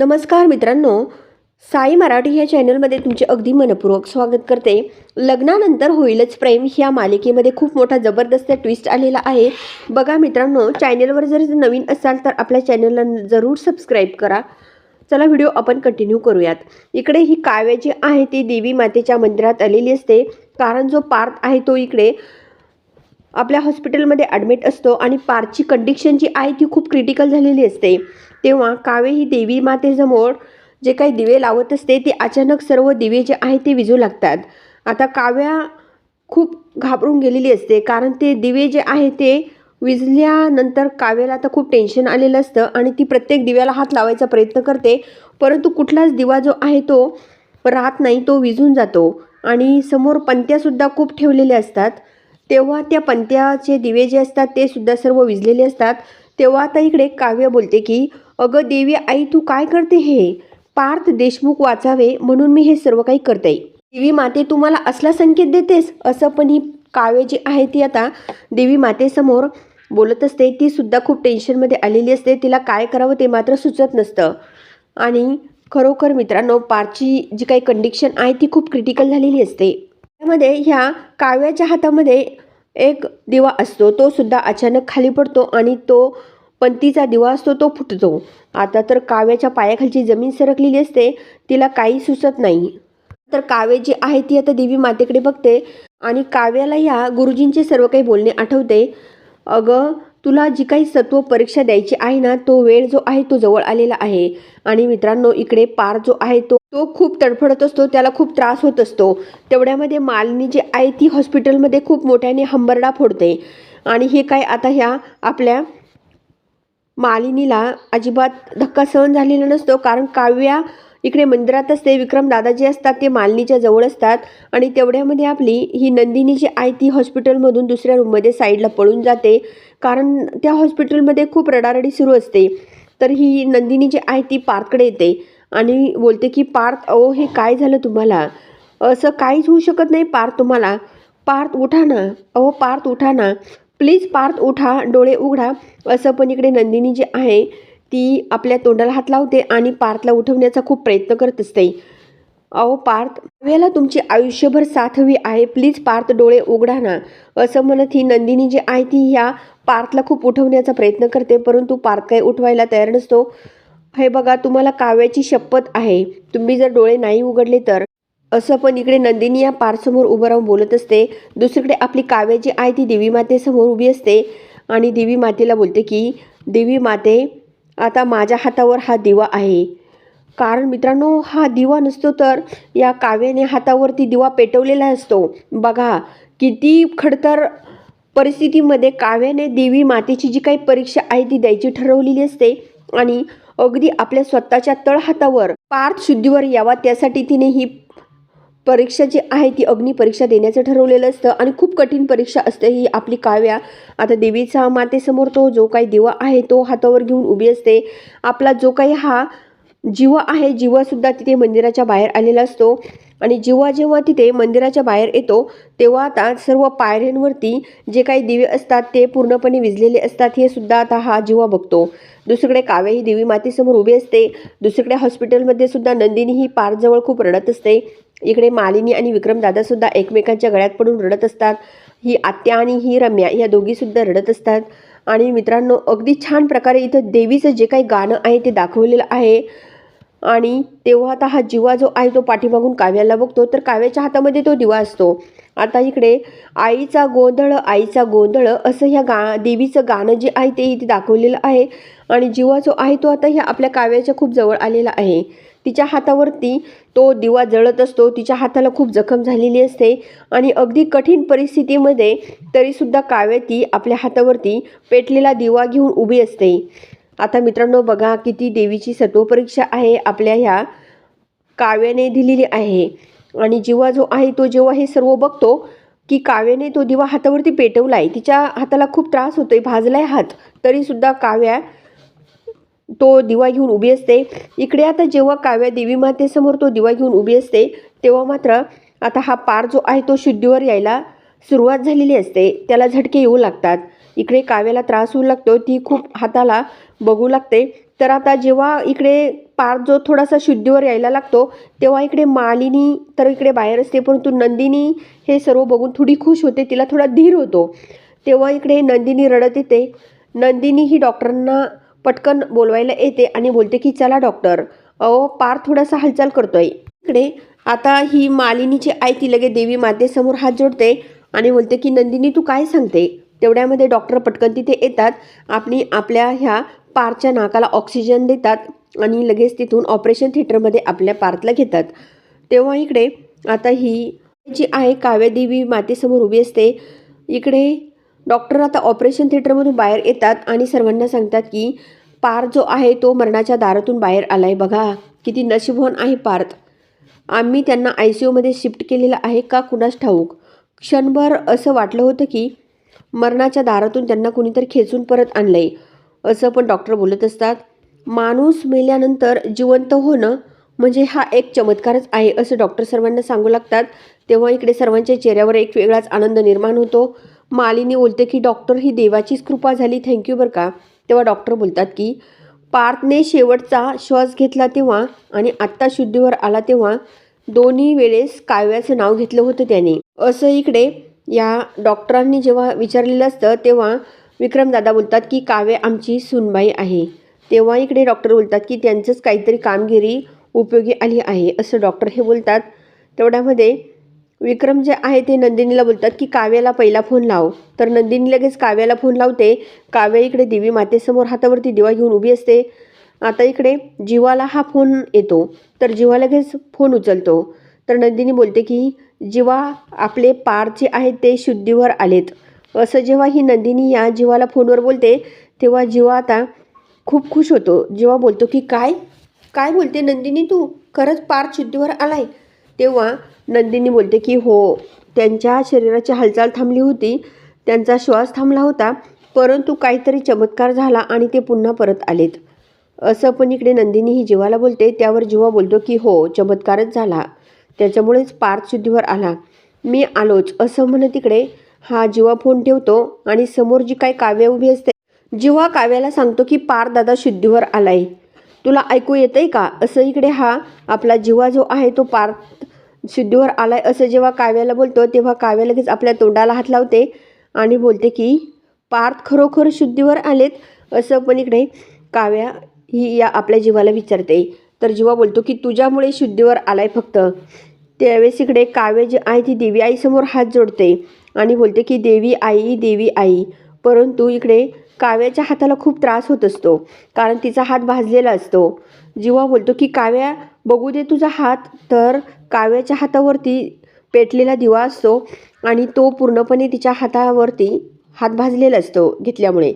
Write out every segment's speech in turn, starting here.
नमस्कार मित्रांनो साई मराठी या चॅनलमध्ये तुमचे अगदी मनपूर्वक स्वागत करते. लग्नानंतर होईलच प्रेम ह्या मालिकेमध्ये खूप मोठा जबरदस्त ट्विस्ट आलेला आहे. बघा मित्रांनो चॅनलवर जर नवीन असाल तर आपल्या चॅनलला जरूर सबस्क्राईब करा. चला व्हिडिओ आपण कंटिन्यू करूयात. इकडे ही काव्य जी आहे ती देवी मातेच्या मंदिरात आलेली असते. कारण जो पार्थ आहे तो इकडे आपल्या हॉस्पिटलमध्ये ॲडमिट असतो आणि पारची कंडिशन जी आहे ती खूप क्रिटिकल झालेली असते. तेव्हा कावे ही देवी मातेसमोर जे काही दिवे लावत असते ते अचानक सर्व दिवे जे आहे ते विजू लागतात. आता काव्या खूप घाबरून गेलेली असते कारण ते दिवे जे आहे ते विजल्यानंतर काव्याला आता खूप टेन्शन आलेलं असतं आणि ती प्रत्येक दिव्याला हात लावायचा प्रयत्न करते. परंतु कुठलाच दिवा जो आहे तो राहत नाही तो विजून जातो. आणि समोर पंत्यासुद्धा खूप ठेवलेल्या असतात. तेव्हा त्या पंत्याचे दिवे जे असतात ते सुद्धा सर्व विजलेले असतात. तेव्हा आता इकडे काव्य बोलते की अगं देवी आई तू काय करते हे? पार्थ देशमुख वाचावे म्हणून मी हे सर्व काही करते. देवी माते तुम्हाला असला संकेत देतेस? असं पण ही काव्य जी आहे ती आता देवी मातेसमोर बोलत असते. ती सुद्धा खूप टेन्शनमध्ये आलेली असते. तिला काय करावं ते मात्र सुचत नसतं. आणि खरोखर मित्रांनो पारची जी काही कंडिशन आहे ती खूप क्रिटिकल झालेली असते. त्यामध्ये ह्या काव्याच्या हातामध्ये एक दिवा असतो. तो सुद्धा अचानक खाली पडतो आणि तो पंतीचा दिवा असतो तो फुटतो. आता तर काव्याच्या पायाखालची जमीन सरकलेली असते तिला काही सुचत नाही. तर काव्य जी आहे ती आता देवी मातेकडे बघते आणि काव्याला ह्या गुरुजींचे सर्व काही बोलणे आठवते. अगं तुला जी काही सत्व परीक्षा द्यायची आहे ना तो वेळ जो आहे तो जवळ आलेला आहे. आणि मित्रांनो इकडे पार जो आहे तो तो खूप तडफडत असतो त्याला खूप त्रास होत असतो. तेवढ्यामध्ये मालिनी जी आहे ती हॉस्पिटलमध्ये खूप मोठ्याने हंबरडा फोडते. आणि हे काय आता ह्या आपल्या मालिनीला अजिबात धक्का सहन झालेला नसतो कारण काव्या इकडे मंदिरात असते विक्रम दादाजी असतात ते मालिनीच्या जवळ असतात आणि तेवढ्यामध्ये आपली ही नंदिनी जी आहे ती हॉस्पिटलमधून दुसऱ्या रूममध्ये साईडला पळून जाते कारण त्या हॉस्पिटलमध्ये खूप रडारडी सुरू असते. तर ही नंदिनी जी आहे ती पार्थकडे येते आणि बोलते की पार्थ अहो हे काय झालं तुम्हाला? असं काहीच होऊ शकत नाही पार्थ तुम्हाला. पार्थ उठा ना. अहो पार्थ उठा ना. प्लीज पार्थ उठा डोळे उघडा. असं पण इकडे नंदिनी जी आहे ती आपल्या तोंडाला हात लावते आणि पार्थला उठवण्याचा खूप प्रयत्न करत असते अहो पार्थ काव्याला तुमची आयुष्यभर साथवी आहे. प्लीज पार्थ डोळे उघडा ना. असं म्हणत ही नंदिनी जी आहे ती ह्या पार्थला खूप उठवण्याचा प्रयत्न करते परंतु पार्थ काही उठवायला तयार नसतो. हे बघा तुम्हाला काव्याची शपथ आहे. तुम्ही जर डोळे नाही उघडले तर असं पण इकडे नंदिनी या पारसमोर उभं राहून बोलत असते. दुसरीकडे आपली काव्य जी आहे ती देवी मातेसमोर उभी असते आणि देवी मातेला बोलते की देवी माते आता माझ्या हातावर हा दिवा आहे. कारण मित्रांनो हा दिवा नसतो तर या काव्याने हातावरती दिवा पेटवलेला असतो. बघा किती खडतर परिस्थितीमध्ये काव्याने देवी मातेची जी काही परीक्षा आहे ती द्यायची ठरवलेली असते आणि अगदी आपल्या स्वतःच्या तळहातावर पार्थ शुद्धीवर यावा त्यासाठी तिने ही परीक्षा जी आहे ती अग्निपरीक्षा देण्याचं ठरवलेलं असतं आणि खूप कठीण परीक्षा असते ही आपली काव्या. आता देवीचा मातेसमोर तो जो काही दिवा आहे तो हातावर घेऊन उभी असते. आपला जो काही हा जीव आहे जीवासुद्धा तिथे मंदिराच्या बाहेर आलेला असतो. आणि जेव्हा जेव्हा तिथे मंदिराच्या बाहेर येतो तेव्हा आता सर्व पायऱ्यांवरती जे काही दिवे असतात ते पूर्णपणे विजलेले असतात हे सुद्धा आता हा जीवा बघतो. दुसरीकडे काव्या ही देवी मातेसमोर उभी असते. दुसरीकडे हॉस्पिटलमध्ये सुद्धा नंदिनी ही पारजवळ खूप रडत असते. इकडे मालिनी आणि विक्रमदादासुद्धा एकमेकांच्या गळ्यात पडून रडत असतात. ही आत्या आणि ही रम्या या दोघीसुद्धा रडत असतात. आणि मित्रांनो अगदी छान प्रकारे इथं देवीचं जे काही गाणं आहे ते दाखवलेलं आहे. आणि तेव्हा आता हा जिवा जो आहे तो पाठीमागून काव्याला बघतो. तर काव्याच्या हातामध्ये तो दिवा असतो. आता इकडे आईचा गोंधळ आईचा गोंधळ असं ह्या गा देवीचं गाणं जे आहे ते इथे दाखवलेलं आहे. आणि जिवा जो आहे तो आता ह्या आपल्या काव्याच्या खूप जवळ आलेला आहे. तिच्या हातावरती तो दिवा जळत असतो. तिच्या हाताला खूप जखम झालेली असते. आणि अगदी कठीण परिस्थितीमध्ये तरीसुद्धा काव्य ती आपल्या हातावरती पेटलेला दिवा घेऊन उभी असते. आता मित्रांनो बघा किती देवीची सत्वपरीक्षा आहे आपल्या ह्या काव्याने दिलेली आहे. आणि जेव्हा जो आहे तो जेव्हा हे सर्व बघतो की काव्याने तो दिवा हातावरती पेटवला आहे तिच्या हाताला खूप त्रास होतोय भाजलाय हात तरीसुद्धा काव्या तो दिवा घेऊन उभी असते. इकडे आता जेव्हा काव्या देवी मातेसमोर तो दिवा घेऊन उभी असते तेव्हा मात्र आता हा पार जो आहे तो शुद्धीवर यायला सुरुवात झालेली असते. त्याला झटके येऊ लागतात. इकडे काव्याला त्रास होऊ लागतो. ती खूप हाताला बघू लागते. तर आता जेव्हा इकडे पार जो थोडासा शुद्धीवर यायला लागतो तेव्हा इकडे मालिनी तर इकडे बाहेर असते. परंतु नंदिनी हे सर्व बघून थोडी खुश होते. तिला थोडा धीर होतो. तेव्हा इकडे नंदिनी रडत येते. नंदिनी ही डॉक्टरांना पटकन बोलवायला येते आणि बोलते की चला डॉक्टर. अहो पार थोडासा हालचाल करतोय. इकडे आता ही मालिनीची आई ती लगे देवी मातेसमोर हात जोडते आणि बोलते की नंदिनी तू काय सांगते? तेवढ्यामध्ये डॉक्टर पटकन तिथे येतात. आपली आपल्या ह्या पारच्या नाकाला ऑक्सिजन देतात आणि लगेच तिथून ऑपरेशन थिएटरमध्ये आपल्या पार्थला घेतात. तेव्हा इकडे आता ही जी आहे काव्यदेवी मातेसमोर उभी असते. इकडे डॉक्टर आता ऑपरेशन थिएटरमधून बाहेर येतात आणि सर्वांना सांगतात की पार जो आहे तो मरणाच्या दारातून बाहेर आलाय. बघा किती नशीबवान आहे पार्थ. आम्ही त्यांना आय सी यूमध्ये शिफ्ट केलेलं आहे का कुणास ठाऊक? क्षणभर असं वाटलं होतं की मरणाच्या दारातून त्यांना कुणीतरी खेचून परत आणलंय. असं पण डॉक्टर बोलत असतात. माणूस मेल्यानंतर जिवंत होणं म्हणजे हा एक चमत्कारच आहे असं डॉक्टर सर्वांना सांगू लागतात. तेव्हा इकडे सर्वांच्या चेहऱ्यावर एक वेगळाच आनंद निर्माण होतो. मालिनी बोलते की डॉक्टर ही देवाचीच कृपा झाली. थँक्यू बरं का. तेव्हा डॉक्टर बोलतात की पार्थने शेवटचा श्वास घेतला तेव्हा आणि आत्ता शुद्धीवर आला तेव्हा दोन्ही वेळेस काव्याचं नाव घेतलं होतं त्याने. असं इकडे या डॉक्टरांनी जेव्हा विचारलेलं असतं तेव्हा विक्रमदादा बोलतात की काव्य आमची सुनबाई आहे. तेव्हा इकडे डॉक्टर बोलतात की त्यांचंच काहीतरी कामगिरी उपयोगी आली आहे. असं डॉक्टर हे बोलतात. तेवढ्यामध्ये विक्रम जे आहे ते नंदिनीला बोलतात की काव्याला पहिला फोन लाव. तर नंदिनी लगेच काव्याला फोन लावते. काव्या इकडे देवी मातेसमोर हातावरती दिवा घेऊन उभी असते. आता इकडे जीवाला हा फोन येतो. तर जीवा लगेच फोन उचलतो. तर नंदिनी बोलते की जीवा आपले पार जे आहेत ते शुद्धीवर आलेत. असं जेव्हा ही नंदिनी या जीवाला फोनवर बोलते तेव्हा जीवा आता खूप खुश होतो. जिवा बोलतो की काय? काय बोलते नंदिनी तू? खरंच पार शुद्धीवर आलाय. तेव्हा नंदिनी बोलते की हो त्यांच्या शरीराची हालचाल थांबली होती. त्यांचा श्वास थांबला होता परंतु काहीतरी चमत्कार झाला आणि ते पुन्हा परत आलेत. असं पण इकडे नंदिनी ही जीवाला बोलते. त्यावर जीवा बोलतो की हो चमत्कारच झाला. त्याच्यामुळेच पार्थशुद्धीवर आला. मी आलोच. असं म्हणत तिकडे हा जीवा फोन ठेवतो आणि समोर जी काही काव्य उभी असते जीवा काव्याला सांगतो की पार दादा शुद्धीवर आलाय. तुला ऐकू येतंय का? असं इकडे हा आपला जीवा जो आहे तो पार्थ शुद्धीवर आलाय असं जेव्हा काव्याला बोलतो तेव्हा काव्या लगेच आपल्या तोंडाला हात लावते आणि बोलते की पार्थ खरोखर शुद्धीवर आलेत असं पण इकडे काव्या ही या आपल्या जीवाला विचारते. तर जीवा बोलतो की तुझ्यामुळे शुद्धीवर आलाय फक्त. त्यावेळेस इकडे काव्य जी आहे ती देवी आईसमोर हात जोडते आणि बोलते की देवी आई देवी आई. परंतु इकडे काव्याच्या हाताला खूप त्रास होत असतो कारण तिचा हात भाजलेला असतो. जीवा बोलतो की काव्या बघू दे तुझा हात. तर काव्याच्या हातावरती पेटलेला दिवा असतो आणि तो पूर्णपणे तिच्या हातावरती हात भाजलेला असतो घेतल्यामुळे.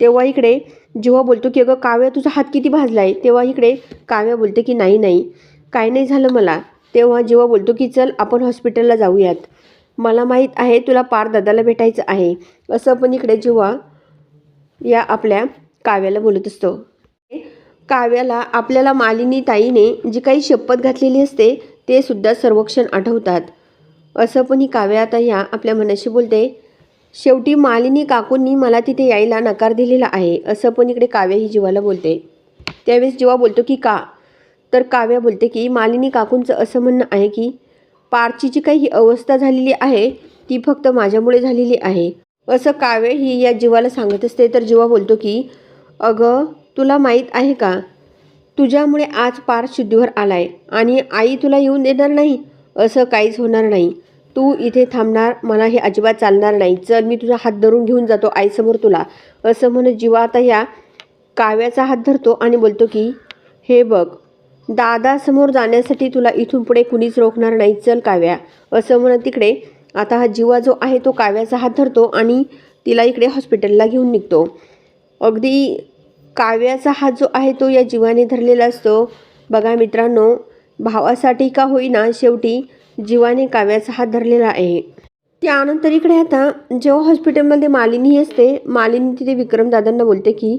तेव्हा इकडे जेव्हा बोलतो की अगं काव्या तुझा हात किती भाजला आहे तेव्हा इकडे काव्या बोलते की नाही नाही काय नाही झालं मला. तेव्हा जेव्हा बोलतो की चल आपण हॉस्पिटलला जाऊयात. मला माहीत आहे तुला पार दादाला भेटायचं आहे. असं पण इकडे जेव्हा या आपल्या काव्याला बोलत असतो. काव्याला आपल्याला मालिनी ताईने जी काही शपथ घातलेली असते ते सुद्धा सर्वक्षण आठवतात. असं पण ही काव्या आता या आपल्या मनाशी बोलते. शेवटी मालिनी काकूंनी मला तिथे यायला नकार दिलेला आहे असं पण इकडे काव्या ही जीवाला बोलते. त्यावेळेस जीवा बोलतो की का तर काव्या बोलते की मालिनी काकूंचं असं म्हणणं आहे की पारची जी काही ही अवस्था झालेली आहे ती फक्त माझ्यामुळे झालेली आहे. असं काव्य ही या जीवाला सांगत असते. तर जीवा बोलतो की अगं तुला माहीत आहे का? तुझ्यामुळे आज पार शुद्धीवर आलाय आणि आई तुला येऊन देणार नाही. असं काहीच होणार नाही. तू इथे थांबणार मला हे अजिबात चालणार नाही. चल मी तुझा हात धरून घेऊन जातो आईसमोर तुला. असं म्हणत जीवा आता या काव्याचा हात धरतो आणि बोलतो की हे बघ दादासमोर जाण्यासाठी तुला इथून पुढे कुणीच रोखणार नाही. चल काव्या. असं म्हणत तिकडे आता हा जीवा जो आहे तो काव्याचा हात धरतो आणि तिला इकडे हॉस्पिटलला घेऊन निघतो. अगदी काव्याचा हात जो आहे तो या जीवाने धरलेला असतो. बघा मित्रांनो भावासाठी का होईना शेवटी जीवाने काव्याचा हात धरलेला आहे. त्यानंतर इकडे आता जेव्हा हॉस्पिटलमध्ये मालिनी असते मालिनी तिथे विक्रमदादांना बोलते की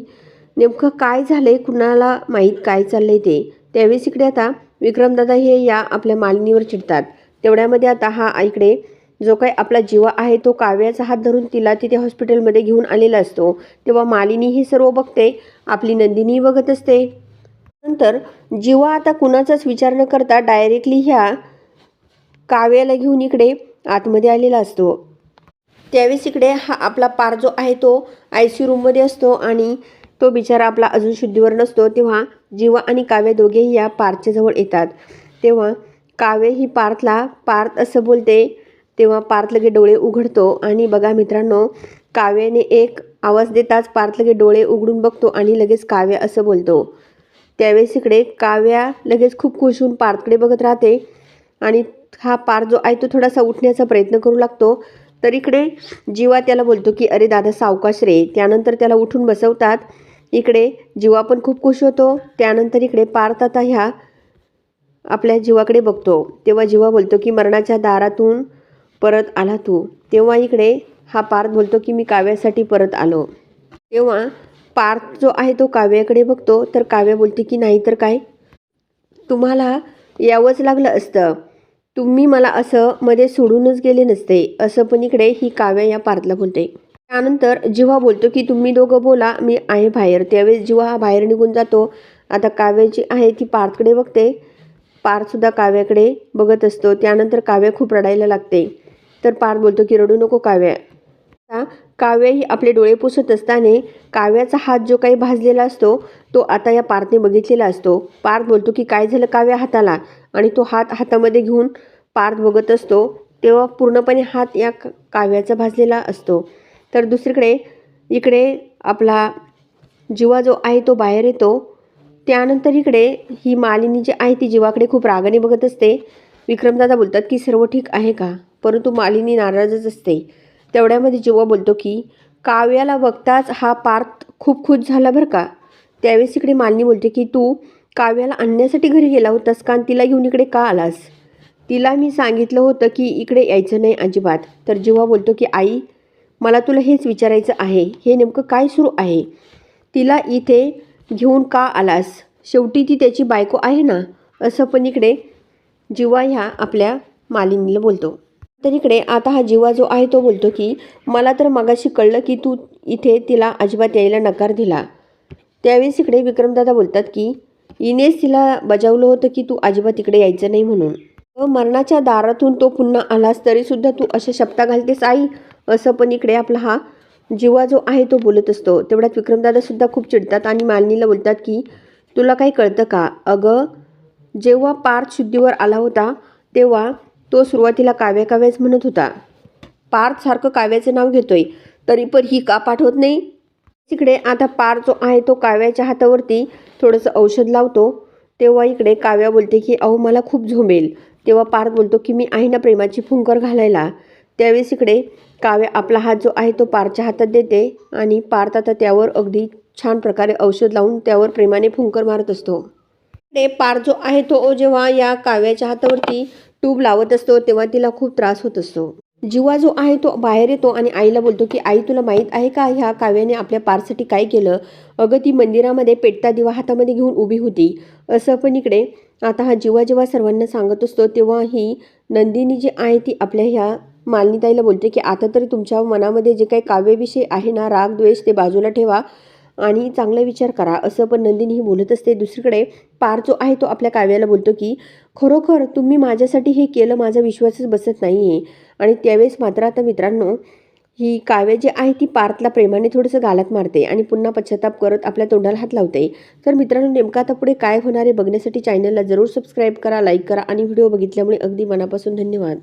नेमकं काय झालं आहे कुणाला माहीत काय चाललं आहे ते? त्यावेळेस इकडे आता विक्रमदादा हे या आपल्या मालिनीवर चिडतात. तेवढ्यामध्ये आता हा इकडे जो काही आपला जीवा आहे तो काव्याचा हात धरून तिला तिथे हॉस्पिटलमध्ये घेऊन आलेला असतो. तेव्हा मालिनी हे सर्व बघते आपली नंदिनी बघत असते. नंतर जीवा आता कुणाचाच विचार न करता डायरेक्टली ह्या काव्याला घेऊन इकडे आतमध्ये आलेला असतो. त्यावेळेस इकडे हा आपला पार जो आहे तो आय सी रूममध्ये असतो आणि तो बिचारा आपला अजून शुद्धीवर नसतो तेव्हा जीवा आणि काव्य दोघेही या पार्थच्याजवळ येतात. तेव्हा काव्य ही पार्थला पार्थ असं बोलते तेव्हा पार्थ लगे डोळे उघडतो आणि बघा मित्रांनो काव्याने एक आवाज देताच पार्थ लगे डोळे उघडून बघतो आणि लगेच काव्य असं बोलतो. त्यावेळेस इकडे काव्या लगेच खूप खुश होऊन पार्थकडे बघत राहते आणि हा पार जो आहे तो थोडासा उठण्याचा प्रयत्न करू लागतो. तर इकडे जीवा त्याला बोलतो की अरे दादा सावकाश रे. त्यानंतर त्याला उठून बसवतात. इकडे जीवा पण खूप खुश होतो. त्यानंतर इकडे पार्थ आता ह्या आपल्या जीवाकडे बघतो. तेव्हा जीवा बोलतो की मरणाच्या दारातून परत आला तू. तेव्हा इकडे हा पार्थ बोलतो की मी काव्यासाठी परत आलो. तेव्हा पार्थ जो आहे तो काव्याकडे बघतो. तर काव्या बोलते की नाही तर काय? तुम्हाला यावंच लागलं असतं. तुम्ही मला असं मध्ये सोडूनच गेले नसते असं पण इकडे ही काव्य या पार्थला बोलते. त्यानंतर जेव्हा बोलतो की तुम्ही दोघं बोला मी आहे बाहेर. त्यावेळेस जेव्हा हा बाहेर निघून जातो आता काव्य जी आहे ती पार्थकडे बघते. पार्थसुद्धा काव्याकडे बघत असतो. त्यानंतर काव्य खूप रडायला लागते. तर पार्थ बोलतो की रडू नको काव्य. आता काव्य ही आपले डोळे पुसत असताना काव्याचा हात जो काही भाजलेला असतो तो आता या पार्थने बघितलेला असतो. पार्थ बोलतो की काय झालं काव्या हाताला? आणि तो हात हातामध्ये घेऊन पार्थ बघत असतो तेव्हा पूर्णपणे हात या काव्याचा भाजलेला असतो. तर दुसरीकडे इकडे आपला जीवा जो आहे तो बाहेर येतो. त्यानंतर इकडे ही मालिनी जी आहे ती जीवाकडे खूप रागाने बघत असते. विक्रमदादा बोलतात की सर्व ठीक आहे का? परंतु मालिनी नाराजच असते. तेवढ्यामध्ये जीवा बोलतो की काव्याला बघताच हा पार्थ खूप खुश झाला बरं का? त्यावेळेस इकडे मालिनी बोलते की तू काव्याला आणण्यासाठी घरी गेला होतास का? तिला घेऊन इकडे का आलास? तिला मी सांगितलं होतं की इकडे यायचं नाही अजिबात. तर जेव्हा बोलतो की आई मला तुला हेच विचारायचं आहे. हे नेमकं काय सुरू आहे? तिला इथे घेऊन का आलास? शेवटी ती त्याची बायको आहे ना? असं पण इकडे जिवा ह्या आपल्या मालिनीला बोलतो. तर इकडे आता हा जिवा जो आहे तो बोलतो की मला तर मगाशी कळलं की तू इथे तिला अजिबात यायला नकार दिला. त्यावेळेस इकडे विक्रमदादा बोलतात की इनेस तिला बजावलं होतं की तू अजिबात इकडे यायचं नाही म्हणून. व मरणाच्या दारातून तो पुन्हा आलास तरीसुद्धा तू अशा शब्दा घालतेस आई? असं पण इकडे आपला हा जीवा जो आहे तो बोलत असतो. तेवढ्यात विक्रमदादासुद्धा खूप चिडतात आणि मालिनीला बोलतात की तुला काही कळतं का? अगं जेव्हा पार्थ शुद्धीवर आला होता तेव्हा तो सुरुवातीला काव्या काव्याच म्हणत होता. पार्थ सारखं काव्याचं नाव घेतोय तरी पण ही का पाठवत नाही? तिकडे आता पार जो आहे तो काव्याच्या हातावरती थोडंसं औषध लावतो. तेव्हा इकडे काव्या बोलते की अहो मला खूप झोमेल तेव्हा पार्थ बोलतो की मी आहे ना प्रेमाची फुंकर घालायला. त्यावेळेस इकडे काव्या आपला हात जो आहे तो पारच्या हातात देते आणि पार्थ आता त्यावर अगदी छान प्रकारे औषध लावून त्यावर प्रेमाने फुंकर मारत असतो. इकडे पार जो आहे तो जेव्हा या काव्याच्या हातावरती ट्यूब लावत असतो तेव्हा तिला खूप त्रास होत असतो. जीवा जो आहे तो बाहेर येतो आणि आईला बोलतो की आई तुला माहीत आहे का ह्या काव्याने आपल्या पारसाठी काय केलं? अगं ती मंदिरामध्ये पेटता दिवा हातामध्ये घेऊन उभी होती. असं पण इकडे आता हा जीवा जेव्हा सर्वांना सांगत असतो तेव्हा ही नंदिनी जी आहे ती आपल्या ह्या मालिनीताईला बोलते की आता तरी तुमच्या मनामध्ये जे काही काव्यविषय आहे ना राग द्वेष ते बाजूला ठेवा आणि चांगला विचार करा. असं पण नंदिनी ही बोलत असते. दुसरीकडे पार जो आहे तो आपल्या काव्याला बोलतो की खरोखर तुम्ही माझ्यासाठी हे केलं माझा विश्वासच बसत नाही आहे आणि त्यावेळेस मात्र आता मित्रांनो ही काव्य जी आहे ती पार्थला प्रेमाने थोडंसं गालात मारते आणि पुन्हा पश्चाताप करत आपल्या तोंडाला हात लावते. तर मित्रांनो नेमका आता पुढे काय होणार आहे बघण्यासाठी चॅनलला जरूर सबस्क्राईब करा लाईक करा आणि व्हिडिओ बघितल्यामुळे अगदी मनापासून धन्यवाद.